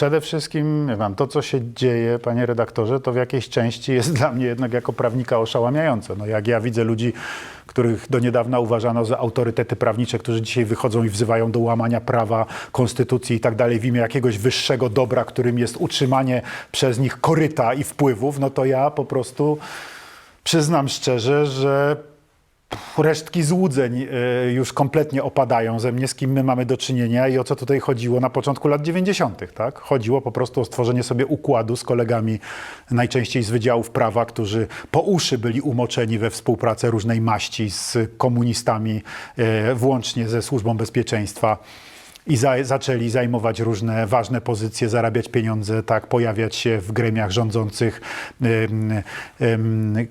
Przede wszystkim, pan, to co się dzieje, panie redaktorze, to w jakiejś części jest dla mnie jednak jako prawnika oszałamiające. No jak ja widzę ludzi, których do niedawna uważano za autorytety prawnicze, którzy dzisiaj wychodzą i wzywają do łamania prawa, konstytucji i tak dalej w imię jakiegoś wyższego dobra, którym jest utrzymanie przez nich koryta i wpływów, no to ja po prostu przyznam szczerze, że resztki złudzeń y, już kompletnie opadają ze mnie, z kim my mamy do czynienia i o co tutaj chodziło na początku lat 90., tak? Chodziło po prostu o stworzenie sobie układu z kolegami, najczęściej z wydziałów prawa, którzy po uszy byli umoczeni we współpracę różnej maści z komunistami, y, włącznie ze Służbą Bezpieczeństwa. I za, zaczęli zajmować różne ważne pozycje, zarabiać pieniądze, tak, pojawiać się w gremiach rządzących. Ym, ym,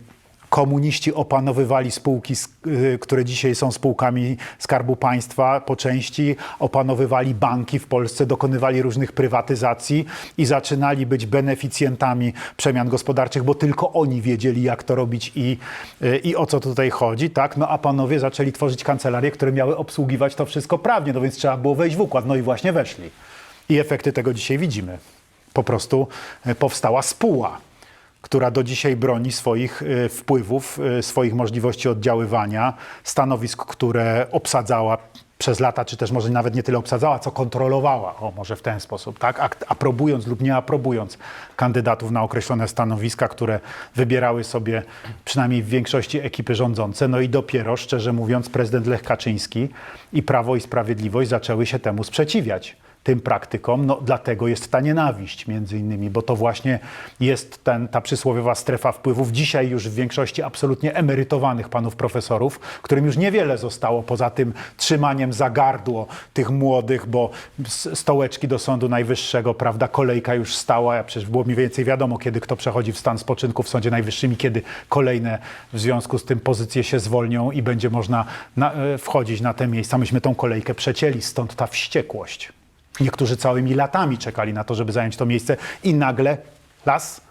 Komuniści opanowywali spółki, y, które dzisiaj są spółkami Skarbu Państwa po części, opanowywali banki w Polsce, dokonywali różnych prywatyzacji i zaczynali być beneficjentami przemian gospodarczych, bo tylko oni wiedzieli, jak to robić i, y, i o co tutaj chodzi, tak? No a panowie zaczęli tworzyć kancelarie, które miały obsługiwać to wszystko prawnie, no więc trzeba było wejść w układ, no i właśnie weszli. I efekty tego dzisiaj widzimy. Po prostu y, powstała spółka która do dzisiaj broni swoich y, wpływów, y, swoich możliwości oddziaływania, stanowisk, które obsadzała przez lata, czy też może nawet nie tyle obsadzała, co kontrolowała, o może w ten sposób, tak? Aprobując lub nie aprobując kandydatów na określone stanowiska, które wybierały sobie przynajmniej w większości ekipy rządzące. No i dopiero, szczerze mówiąc, prezydent Lech Kaczyński i Prawo i Sprawiedliwość zaczęły się temu sprzeciwiać tym praktykom, no dlatego jest ta nienawiść między innymi, bo to właśnie jest ten, ta przysłowiowa strefa wpływów, dzisiaj już w większości absolutnie emerytowanych panów profesorów, którym już niewiele zostało poza tym trzymaniem za gardło tych młodych, bo stołeczki do Sądu Najwyższego, prawda, kolejka już stała, a przecież było mniej więcej wiadomo, kiedy kto przechodzi w stan spoczynku w Sądzie Najwyższym i kiedy kolejne w związku z tym pozycje się zwolnią i będzie można na, e, wchodzić na te miejsca. Myśmy tą kolejkę przecięli, stąd ta wściekłość. Niektórzy całymi latami czekali na to, żeby zająć to miejsce i nagle las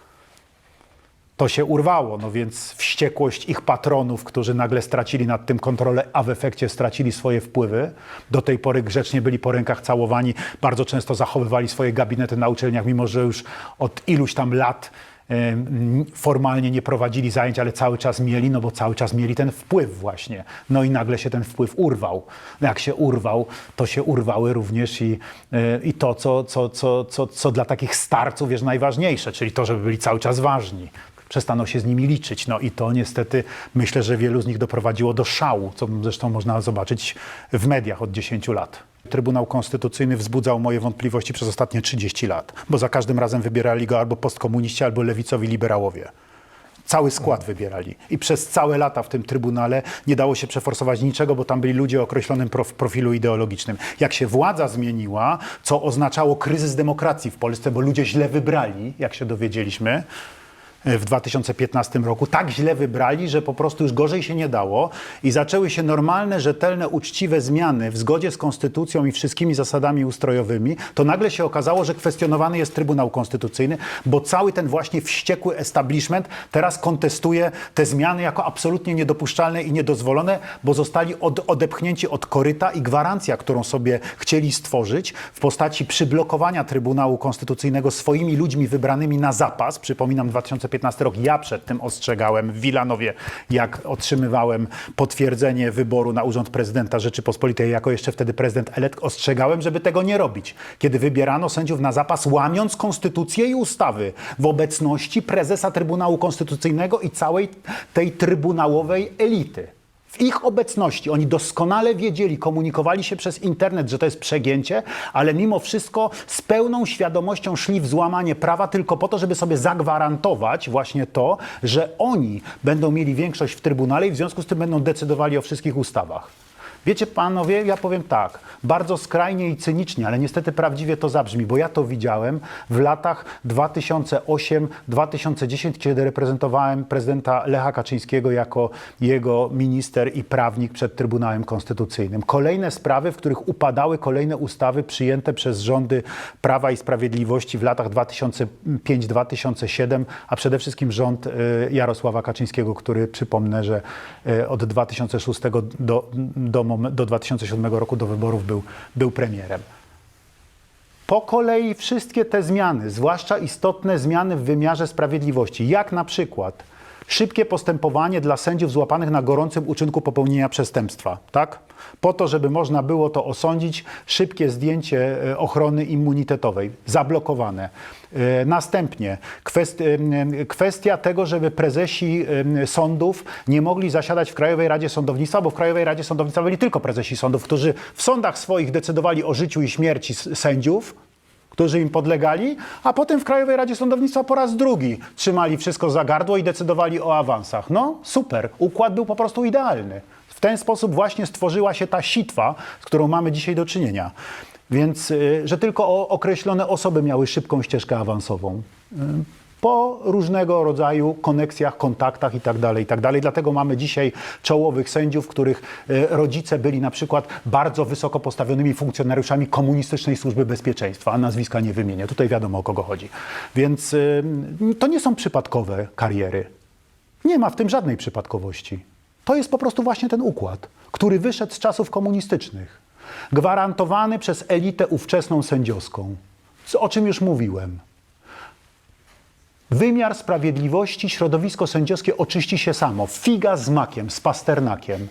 to się urwało. No więc wściekłość ich patronów, którzy nagle stracili nad tym kontrolę, a w efekcie stracili swoje wpływy. Do tej pory grzecznie byli po rękach całowani, bardzo często zachowywali swoje gabinety na uczelniach, mimo że już od iluś tam lat formalnie nie prowadzili zajęć, ale cały czas mieli, no bo cały czas mieli ten wpływ właśnie. No i nagle się ten wpływ urwał. Jak się urwał, to się urwały również i, e, i to, co, co, co, co, co dla takich starców jest najważniejsze, czyli to, żeby byli cały czas ważni. Przestano się z nimi liczyć. No i to niestety myślę, że wielu z nich doprowadziło do szału, co zresztą można zobaczyć w mediach od 10 lat. Trybunał Konstytucyjny wzbudzał moje wątpliwości przez ostatnie 30 lat, bo za każdym razem wybierali go albo postkomuniści, albo lewicowi liberałowie. Cały skład wybierali. I przez całe lata w tym trybunale nie dało się przeforsować niczego, bo tam byli ludzie o określonym prof- profilu ideologicznym. Jak się władza zmieniła, co oznaczało kryzys demokracji w Polsce, bo ludzie źle wybrali, jak się dowiedzieliśmy, w 2015 roku tak źle wybrali, że po prostu już gorzej się nie dało i zaczęły się normalne, rzetelne, uczciwe zmiany w zgodzie z konstytucją i wszystkimi zasadami ustrojowymi, to nagle się okazało, że kwestionowany jest Trybunał Konstytucyjny, bo cały ten właśnie wściekły establishment teraz kontestuje te zmiany jako absolutnie niedopuszczalne i niedozwolone, bo zostali od, odepchnięci od koryta i gwarancja, którą sobie chcieli stworzyć w postaci przyblokowania Trybunału Konstytucyjnego swoimi ludźmi wybranymi na zapas. Przypominam 2015 rok, ja przed tym ostrzegałem w Wilanowie, jak otrzymywałem potwierdzenie wyboru na urząd prezydenta Rzeczypospolitej, jako jeszcze wtedy prezydent elekt, ostrzegałem, żeby tego nie robić. Kiedy wybierano sędziów na zapas, łamiąc konstytucję i ustawy w obecności prezesa Trybunału Konstytucyjnego i całej tej trybunałowej elity. W ich obecności oni doskonale wiedzieli, komunikowali się przez internet, że to jest przegięcie, ale mimo wszystko z pełną świadomością szli w złamanie prawa tylko po to, żeby sobie zagwarantować właśnie to, że oni będą mieli większość w Trybunale i w związku z tym będą decydowali o wszystkich ustawach. Wiecie panowie, ja powiem tak, bardzo skrajnie i cynicznie, ale niestety prawdziwie to zabrzmi, bo ja to widziałem w latach 2008-2010, kiedy reprezentowałem prezydenta Lecha Kaczyńskiego jako jego minister i prawnik przed Trybunałem Konstytucyjnym. Kolejne sprawy, w których upadały kolejne ustawy przyjęte przez rządy Prawa i Sprawiedliwości w latach 2005-2007, a przede wszystkim rząd y, Jarosława Kaczyńskiego, który przypomnę, że y, od 2006 do, do, do 2007 roku do wyborów był, był premierem. Po kolei wszystkie te zmiany, zwłaszcza istotne zmiany w wymiarze sprawiedliwości, jak na przykład szybkie postępowanie dla sędziów złapanych na gorącym uczynku popełnienia przestępstwa, tak? Po to, żeby można było to osądzić, szybkie zdjęcie e, ochrony immunitetowej, zablokowane. E, Następnie em, kwestia tego, żeby prezesi sądów nie mogli zasiadać w Krajowej Radzie Sądownictwa, bo w Krajowej Radzie Sądownictwa byli tylko prezesi sądów, którzy w sądach swoich decydowali o życiu i śmierci sędziów, którzy im podlegali, a potem w Krajowej Radzie Sądownictwa po raz drugi trzymali wszystko za gardło i decydowali o awansach. No super, układ był po prostu idealny. W ten sposób właśnie stworzyła się ta sitwa, z którą mamy dzisiaj do czynienia. Więc, y, że tylko określone osoby miały szybką ścieżkę awansową. Po różnego rodzaju koneksjach, kontaktach i tak dalej, i tak. Dlatego mamy dzisiaj czołowych sędziów, których y, rodzice byli na przykład bardzo wysoko postawionymi funkcjonariuszami komunistycznej służby bezpieczeństwa, a nazwiska nie wymienię. Tutaj wiadomo o kogo chodzi. Więc to nie są przypadkowe kariery. Nie ma w tym żadnej przypadkowości. To jest po prostu właśnie ten układ, który wyszedł z czasów komunistycznych, gwarantowany przez elitę ówczesną sędziowską. O czym już mówiłem. Wymiar sprawiedliwości, środowisko sędziowskie oczyści się samo. Figa z makiem, z pasternakiem.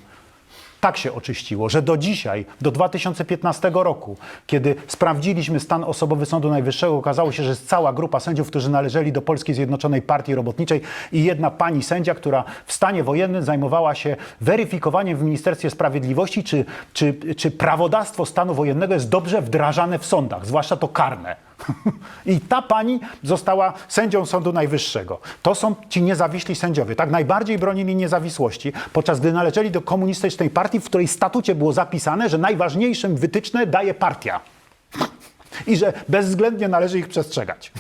Tak się oczyściło, że do dzisiaj, do 2015 roku, kiedy sprawdziliśmy stan osobowy Sądu Najwyższego, okazało się, że jest cała grupa sędziów, którzy należeli do Polskiej Zjednoczonej Partii Robotniczej i jedna pani sędzia, która w stanie wojennym zajmowała się weryfikowaniem w Ministerstwie Sprawiedliwości, czy, czy, czy prawodawstwo stanu wojennego jest dobrze wdrażane w sądach, zwłaszcza to karne. I ta pani została sędzią Sądu Najwyższego. To są ci niezawiśli sędziowie. Tak najbardziej bronili niezawisłości, podczas gdy należeli do komunistycznej partii, w której statucie było zapisane, że najważniejszym wytyczne daje partia. I że bezwzględnie należy ich przestrzegać.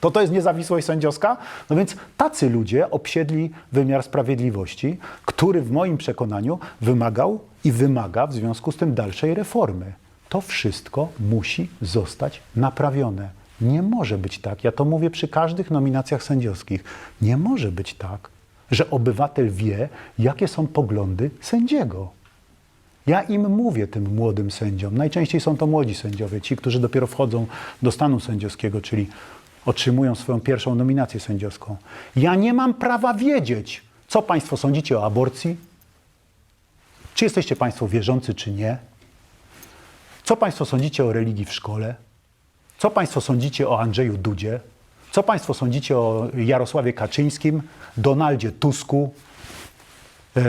To to jest niezawisłość sędziowska? No więc tacy ludzie obsiedli wymiar sprawiedliwości, który w moim przekonaniu wymagał i wymaga w związku z tym dalszej reformy. To wszystko musi zostać naprawione. Nie może być tak, ja to mówię przy każdych nominacjach sędziowskich, nie może być tak, że obywatel wie, jakie są poglądy sędziego. Ja im mówię, tym młodym sędziom, najczęściej są to młodzi sędziowie, ci, którzy dopiero wchodzą do stanu sędziowskiego, czyli otrzymują swoją pierwszą nominację sędziowską. Ja nie mam prawa wiedzieć, co Państwo sądzicie o aborcji, czy jesteście Państwo wierzący, czy nie, co Państwo sądzicie o religii w szkole, co Państwo sądzicie o Andrzeju Dudzie, co Państwo sądzicie o Jarosławie Kaczyńskim, Donaldzie Tusku, y,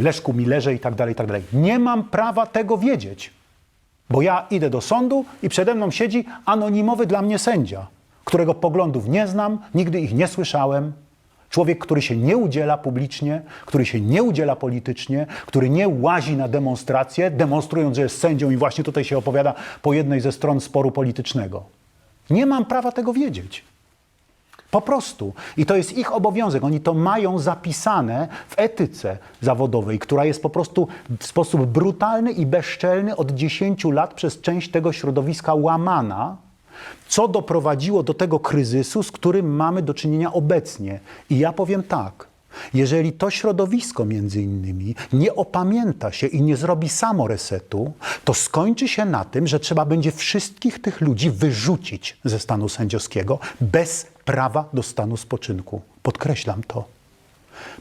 Leszku Millerze i tak dalej, i tak dalej. Nie mam prawa tego wiedzieć, bo ja idę do sądu i przede mną siedzi anonimowy dla mnie sędzia, którego poglądów nie znam, nigdy ich nie słyszałem. Człowiek, który się nie udziela publicznie, który się nie udziela politycznie, który nie łazi na demonstracje, demonstrując, że jest sędzią i właśnie tutaj się opowiada po jednej ze stron sporu politycznego. Nie mam prawa tego wiedzieć. Po prostu. I to jest ich obowiązek. Oni to mają zapisane w etyce zawodowej, która jest po prostu w sposób brutalny i bezczelny od 10 lat przez część tego środowiska łamana, co doprowadziło do tego kryzysu, z którym mamy do czynienia obecnie. I ja powiem tak. Jeżeli to środowisko między innymi nie opamięta się i nie zrobi samo resetu, to skończy się na tym, że trzeba będzie wszystkich tych ludzi wyrzucić ze stanu sędziowskiego bez prawa do stanu spoczynku. Podkreślam to.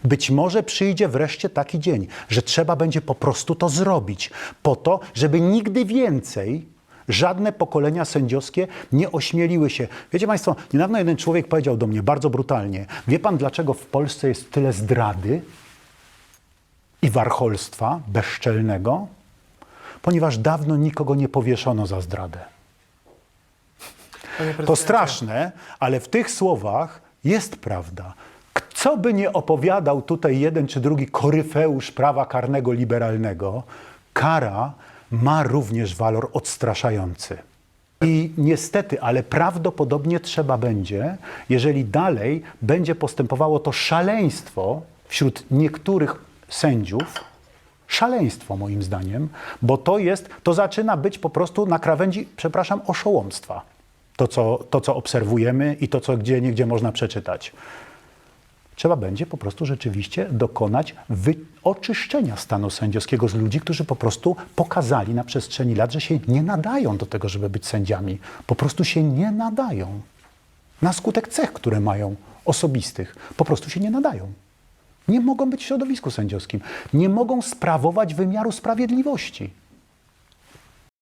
Być może przyjdzie wreszcie taki dzień, że trzeba będzie po prostu to zrobić, po to, żeby nigdy więcej żadne pokolenia sędziowskie nie ośmieliły się. Wiecie Państwo, niedawno jeden człowiek powiedział do mnie bardzo brutalnie: Wie Pan, dlaczego w Polsce jest tyle zdrady i warcholstwa bezczelnego? Ponieważ dawno nikogo nie powieszono za zdradę. To straszne, ale w tych słowach jest prawda. Co by nie opowiadał tutaj jeden czy drugi koryfeusz prawa karnego liberalnego, kara ma również walor odstraszający. I niestety, ale prawdopodobnie trzeba będzie, jeżeli dalej będzie postępowało to szaleństwo wśród niektórych sędziów, szaleństwo moim zdaniem, bo to jest, to zaczyna być po prostu na krawędzi, przepraszam, oszołomstwa. To co, to, co obserwujemy i to, co gdzie niegdzie można przeczytać. Trzeba będzie po prostu rzeczywiście dokonać oczyszczenia stanu sędziowskiego z ludzi, którzy po prostu pokazali na przestrzeni lat, że się nie nadają do tego, żeby być sędziami. Po prostu się nie nadają. Na skutek cech, które mają osobistych, po prostu się nie nadają. Nie mogą być w środowisku sędziowskim. Nie mogą sprawować wymiaru sprawiedliwości.